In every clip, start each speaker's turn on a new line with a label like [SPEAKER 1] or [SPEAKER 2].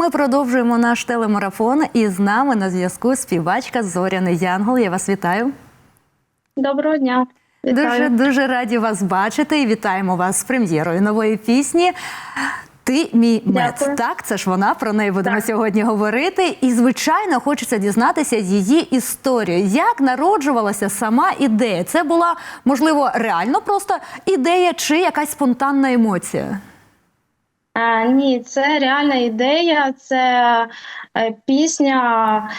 [SPEAKER 1] Ми продовжуємо наш телемарафон і з нами на зв'язку співачка Зоряна Янгол. Я вас вітаю.
[SPEAKER 2] Доброго дня.
[SPEAKER 1] Дуже дуже раді вас бачити і вітаємо вас з прем'єрою нової пісні. Ти мій мед.
[SPEAKER 2] Дякую.
[SPEAKER 1] Так, це ж вона. Про неї будемо
[SPEAKER 2] Так.
[SPEAKER 1] сьогодні говорити. І звичайно, хочеться дізнатися її історію. Як народжувалася сама ідея? Це була можливо реально просто ідея чи якась спонтанна емоція?
[SPEAKER 2] А, ні, це реальна ідея, це е, пісня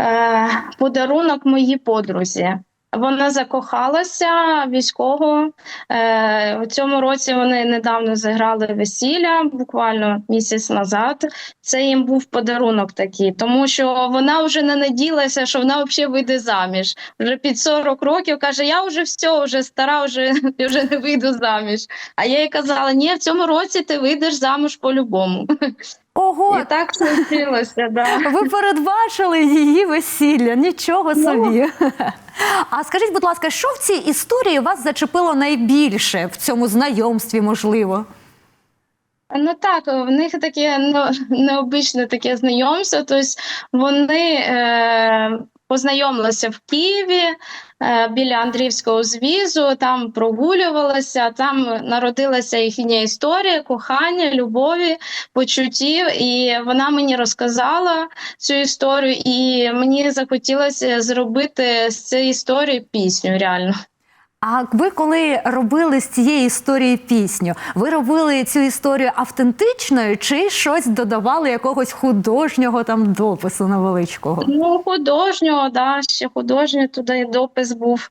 [SPEAKER 2] е, Подарунок моїй подрузі. Вона закохалася військового. Е, у цьому році вони недавно зіграли весілля, буквально місяць назад. Це їм був подарунок такий, тому що вона вже не наділася, що вона взагалі вийде заміж. Вже під 40 років каже: я вже все, вже стара, вже, вже не вийду заміж. А я їй казала: ні, в цьому році ти вийдеш замуж по-любому.
[SPEAKER 1] Ого,
[SPEAKER 2] І так случилося, да.
[SPEAKER 1] ви передбачили її весілля. Нічого собі. А скажіть, будь ласка, що в цій історії вас зачепило найбільше в цьому знайомстві, можливо?
[SPEAKER 2] Ну так, в них таке ну, необичне таке знайомство. Тобто вони е, познайомилися в Києві біля Андріївського звізу, там прогулювалася, там народилася їхня історія, кохання, любові, почуттів. І вона мені розказала цю історію, і мені захотілося зробити з цієї історії пісню реально.
[SPEAKER 1] А ви коли робили з цієї історії пісню, ви робили цю історію автентичною чи щось додавали якогось художнього там допису невеличкого?
[SPEAKER 2] Ну, художнього, да, ще художній туди допис був.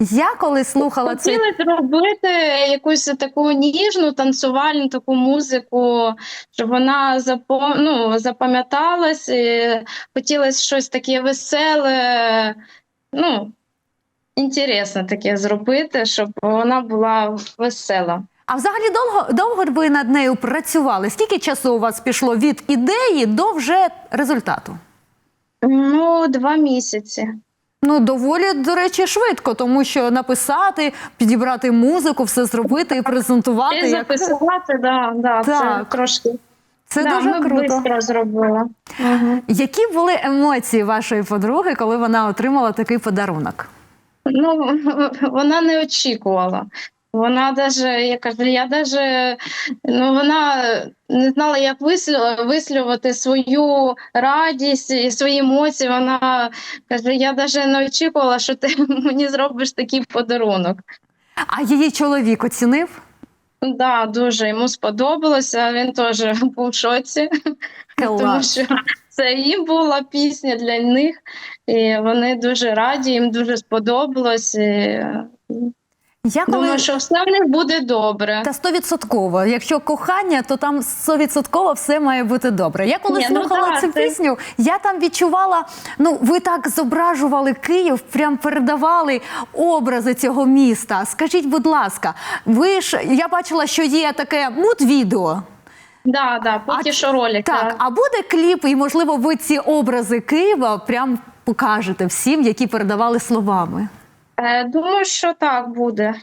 [SPEAKER 1] Я коли слухала
[SPEAKER 2] Хотіли зробити якусь таку ніжну танцювальну таку музику, щоб вона запом... ну, запам'яталась. І хотілося щось таке веселе, ну, інтересне таке зробити, щоб вона була весела.
[SPEAKER 1] А взагалі довго довго ви над нею працювали? Скільки часу у вас пішло від ідеї до вже результату?
[SPEAKER 2] Ну, два місяці.
[SPEAKER 1] Ну, доволі, до речі, швидко, тому що написати, підібрати музику, все зробити і презентувати.
[SPEAKER 2] І
[SPEAKER 1] Як...
[SPEAKER 2] записувати, да, да, це трошки.
[SPEAKER 1] Це
[SPEAKER 2] да,
[SPEAKER 1] дуже
[SPEAKER 2] ми
[SPEAKER 1] круто.
[SPEAKER 2] швидко зробили. Угу.
[SPEAKER 1] Які були емоції вашої подруги, коли вона отримала такий подарунок?
[SPEAKER 2] Ну, вона не очікувала. Вона даже, я кажу, я даже, ну вона не знала, як висловити свою радість і свої емоції. Вона каже: я даже не очікувала, що ти мені зробиш такий подарунок.
[SPEAKER 1] А її чоловік оцінив?
[SPEAKER 2] Да, дуже йому сподобалося. Він теж був в шоці, тому що це їм була пісня для них, і вони дуже раді, їм дуже сподобалось. І...
[SPEAKER 1] Я коли...
[SPEAKER 2] Думаю, що все в них буде добре.
[SPEAKER 1] Та стовідсотково. Якщо кохання, то там стовідсотково все має бути добре. Я коли
[SPEAKER 2] Ні, ну
[SPEAKER 1] слухала
[SPEAKER 2] да,
[SPEAKER 1] цю
[SPEAKER 2] це-
[SPEAKER 1] пісню, я там відчувала. Ну, ви так зображували Київ, прям передавали образи цього міста. Скажіть, будь ласка, ви ж я бачила, що є таке муд-відео.
[SPEAKER 2] Да, да, поки
[SPEAKER 1] А-
[SPEAKER 2] що ролик.
[SPEAKER 1] Так,
[SPEAKER 2] да.
[SPEAKER 1] а буде кліп, і можливо, ви ці образи Києва прям покажете всім, які передавали словами.
[SPEAKER 2] Е, думаю, що так буде.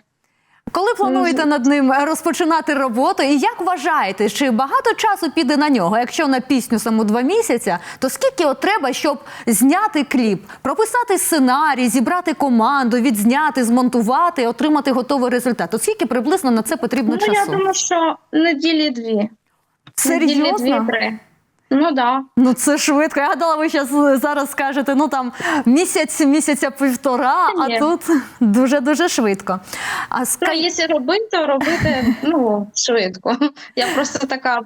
[SPEAKER 1] Коли плануєте над ним розпочинати роботу, і як вважаєте, чи багато часу піде на нього? Якщо на пісню саму два місяця, то скільки от треба, щоб зняти кліп, прописати сценарій, зібрати команду, відзняти, змонтувати, отримати готовий результат? От скільки приблизно на це потрібно
[SPEAKER 2] ну, я думаю, що неділі дві.
[SPEAKER 1] Серйозно?
[SPEAKER 2] Ну да.
[SPEAKER 1] Ну це швидко. Я гадала, ви щас, зараз скажете, ну там місяць, місяця півтора, а
[SPEAKER 2] Ні.
[SPEAKER 1] тут дуже дуже швидко. А
[SPEAKER 2] Ну,
[SPEAKER 1] ска...
[SPEAKER 2] якщо робити, то робити ну, швидко. Я просто така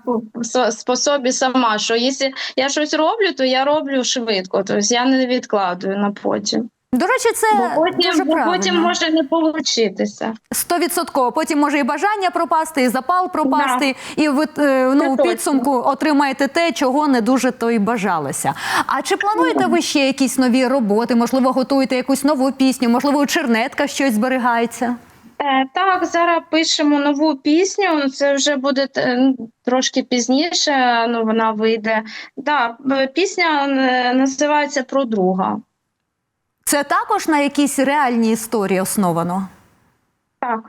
[SPEAKER 2] по собі сама, що якщо я щось роблю, то я роблю швидко. Тобто я не відкладую на потім.
[SPEAKER 1] До речі, це
[SPEAKER 2] Бо
[SPEAKER 1] дуже
[SPEAKER 2] потім, бо потім може не получитися.
[SPEAKER 1] Стовідсотково. Потім може і бажання пропасти, і запал пропасти, і ви е, ну, у
[SPEAKER 2] точно.
[SPEAKER 1] підсумку отримаєте те, чого не дуже то й бажалося. А чи плануєте ви ще якісь нові роботи? Можливо, готуєте якусь нову пісню? Можливо, у чернетках щось зберігається?
[SPEAKER 2] Е, так, зараз пишемо нову пісню. Це вже буде е, трошки пізніше. Ну вона вийде. Да, пісня називається про друга.
[SPEAKER 1] Це також на якійсь реальній історії основано.
[SPEAKER 2] Так.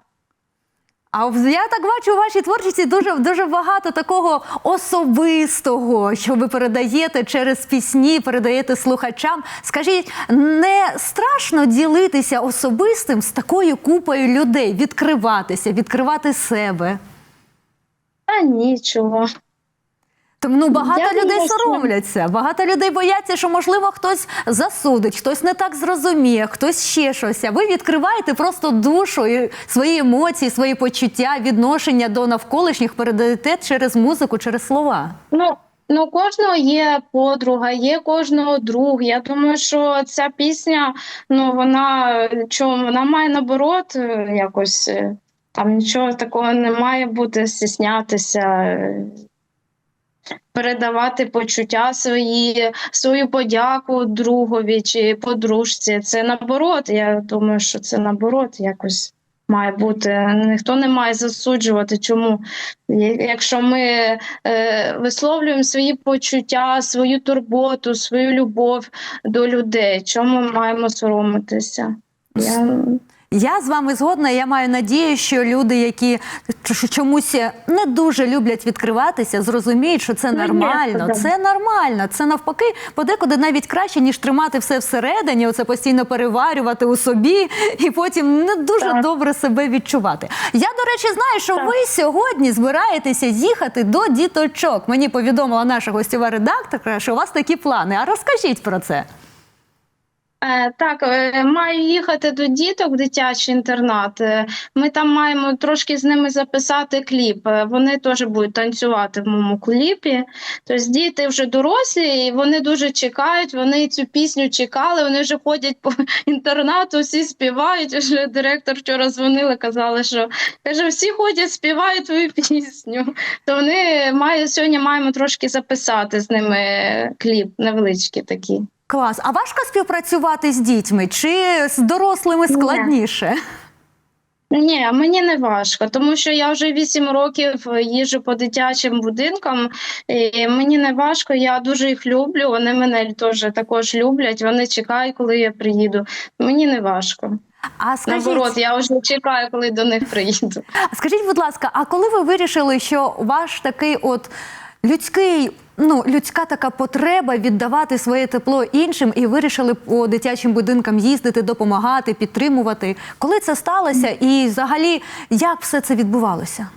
[SPEAKER 1] А я так бачу у вашій творчості дуже дуже багато такого особистого, що ви передаєте через пісні, передаєте слухачам. Скажіть, не страшно ділитися особистим з такою купою людей, відкриватися, відкривати себе?
[SPEAKER 2] Та нічого.
[SPEAKER 1] Ну, багато
[SPEAKER 2] Я
[SPEAKER 1] людей соромляться, багато людей бояться, що можливо хтось засудить, хтось не так зрозуміє, хтось ще щось. А ви відкриваєте просто душу і свої емоції, свої почуття, відношення до навколишніх передаєте через музику, через слова.
[SPEAKER 2] Ну, ну, кожного є подруга, є кожного друг. Я думаю, що ця пісня, ну вона чому вона має наоборот е, якось е, там нічого такого не має бути, стіснятися. Передавати почуття свої, свою подяку другові чи подружці. Це наоборот. Я думаю, що це наоборот якось має бути. Ніхто не має засуджувати. Чому? Якщо ми е, висловлюємо свої почуття, свою турботу, свою любов до людей, чому ми маємо соромитися? Я...
[SPEAKER 1] Я з вами згодна. Я маю надію, що люди, які чомусь не дуже люблять відкриватися, зрозуміють, що це нормально. Це нормально. Це навпаки, подекуди навіть краще, ніж тримати все всередині, оце постійно переварювати у собі і потім не дуже
[SPEAKER 2] Так.
[SPEAKER 1] добре себе відчувати. Я, до речі, знаю, що
[SPEAKER 2] Так.
[SPEAKER 1] ви сьогодні збираєтеся їхати до діточок. Мені повідомила наша гостєва редакторка, що у вас такі плани. А розкажіть про це.
[SPEAKER 2] Е, Так, е, маю їхати до діток в дитячий інтернат. Е, Ми там маємо трошки з ними записати кліп. Вони теж будуть танцювати в моєму кліпі. Тобто діти вже дорослі, і вони дуже чекають. Вони цю пісню чекали. Вони вже ходять по інтернату, всі співають. Вже директор вчора дзвонили, казали, що каже, всі ходять, співають твою пісню. То вони мають сьогодні маємо трошки записати з ними кліп, невеличкі такі.
[SPEAKER 1] Клас. А важко співпрацювати з дітьми чи з дорослими складніше?
[SPEAKER 2] Ні, мені не важко, тому що я вже 8 років їжджу по дитячим будинкам. І мені не важко, я дуже їх люблю. Вони мене теж також люблять. Вони чекають, коли я приїду. Мені не важко.
[SPEAKER 1] А скажіть,
[SPEAKER 2] Наоборот, я вже чекаю, коли до них приїду.
[SPEAKER 1] скажіть, будь ласка, а коли ви вирішили, що ваш такий от людський, ну людська така потреба віддавати своє тепло іншим, і вирішили по дитячим будинкам їздити, допомагати, підтримувати? Коли це сталося, і взагалі як все це відбувалося?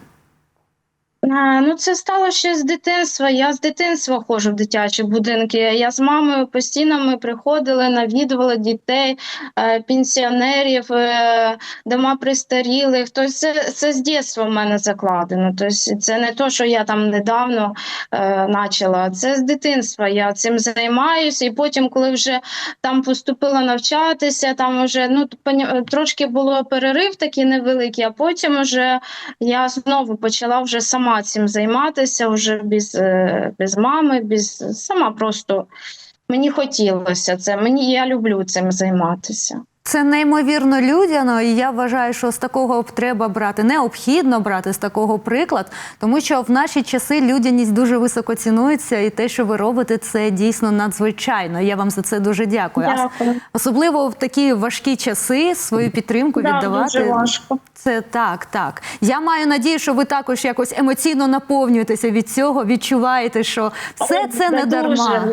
[SPEAKER 2] А, Ну, це стало ще з дитинства. Я з дитинства ходжу в дитячі будинки. Я з мамою постійно ми приходили, навідували дітей, е, пенсіонерів, е, дома престарілих. Тобто це, це з дитинства в мене закладено. Тобто це не то, що я там недавно е, почала. Це з дитинства. Я цим займаюся. І потім, коли вже там поступила навчатися, там вже ну трошки було перерив такий невеликий, а потім вже я знову почала вже сама цим займатися, вже без, е, без мами, без сама просто мені хотілося це. Мені я люблю цим займатися.
[SPEAKER 1] Це неймовірно людяно, і я вважаю, що з такого треба брати, необхідно брати з такого приклад, тому що в наші часи людяність дуже високо цінується, і те, що ви робите, це дійсно надзвичайно. Я вам за це дуже дякую.
[SPEAKER 2] Дякую.
[SPEAKER 1] Особливо в такі важкі часи свою підтримку
[SPEAKER 2] Да,
[SPEAKER 1] віддавати.
[SPEAKER 2] дуже важко.
[SPEAKER 1] Це так, так. Я маю надію, що ви також якось емоційно наповнюєтеся від цього, відчуваєте, що все
[SPEAKER 2] Ой,
[SPEAKER 1] це не
[SPEAKER 2] дуже.
[SPEAKER 1] дарма.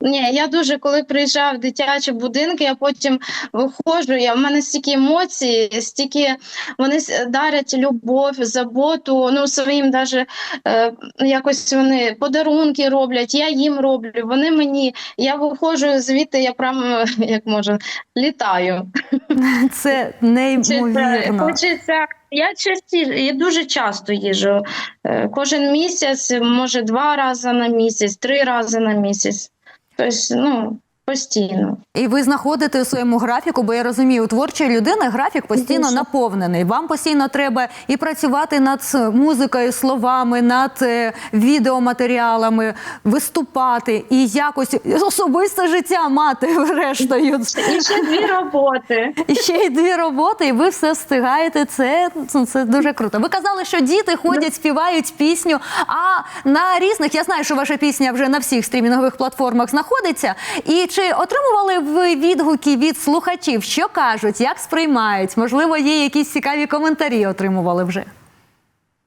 [SPEAKER 2] Ні, я дуже коли приїжджаю в дитячі будинки, я потім виходжу. Я в мене стільки емоцій, стільки вони дарять любов, заботу. Ну своїм даже е, якось вони подарунки роблять. Я їм роблю. Вони мені. Я виходжу звідти, я прям як можу літаю.
[SPEAKER 1] Це неймовірно.
[SPEAKER 2] хочеться. Я частіше, я дуже часто їжу. Е, Кожен місяць, може, два рази на місяць, три рази на місяць. Тобто, ну, постійно.
[SPEAKER 1] І ви знаходите у своєму графіку, бо я розумію, у творчої людини графік постійно
[SPEAKER 2] Дуже.
[SPEAKER 1] наповнений. Вам постійно треба і працювати над музикою, словами, над е, відеоматеріалами, виступати і якось особисте життя мати врештою.
[SPEAKER 2] І ще дві роботи.
[SPEAKER 1] І ще й дві роботи, і ви все встигаєте. Це, це, це дуже круто. Ви казали, що діти ходять, співають пісню. А на різних я знаю, що ваша пісня вже на всіх стрімінгових платформах знаходиться. І чи отримували ви відгуки від слухачів? Що кажуть, як сприймають? Можливо, є якісь цікаві коментарі отримували вже?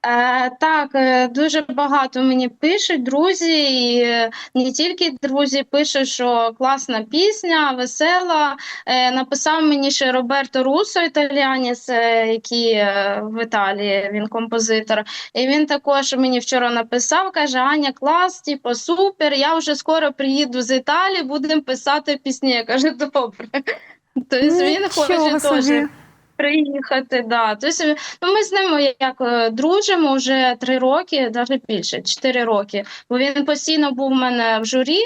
[SPEAKER 2] Е, так, е, дуже багато мені пишуть друзі, і е, не тільки друзі пишуть, що класна пісня, весела. Е, написав мені ще Роберто Русо, італіянець, е, який в Італії, він композитор. І він також мені вчора написав, каже: Аня, клас, типу, супер, я вже скоро приїду з Італії, будемо писати пісні. Я кажу, добре. Тобто він хоче теж. Приїхати. Да. Тобто, ну, ми з ним як е, дружимо вже три роки, навіть більше, чотири роки. Бо він постійно був у мене в журі.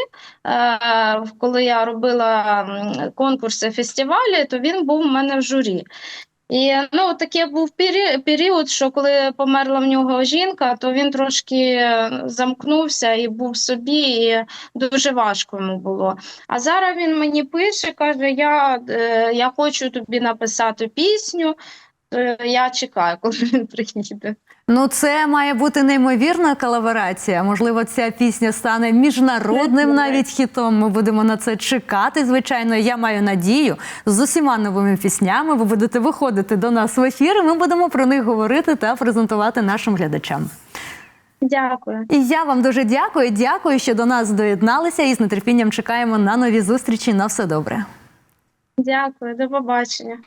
[SPEAKER 2] Е, коли я робила конкурси, фестивалі, то він був у мене в журі. І ну, таке був пері- період, що коли померла в нього жінка, то він трошки замкнувся і був собі, і дуже важко йому було. А зараз він мені пише, каже: Я, е, я хочу тобі написати пісню. Е, Я чекаю, коли він приїде.
[SPEAKER 1] Ну, це має бути неймовірна колаборація. Можливо, ця пісня стане міжнародним навіть хітом. Ми будемо на це чекати. Звичайно, я маю надію. З усіма новими піснями ви будете виходити до нас в ефір. і Ми будемо про них говорити та презентувати нашим глядачам.
[SPEAKER 2] Дякую.
[SPEAKER 1] І я вам дуже дякую. Дякую, що до нас доєдналися. І з нетерпінням чекаємо на нові зустрічі. На все добре.
[SPEAKER 2] Дякую, до побачення.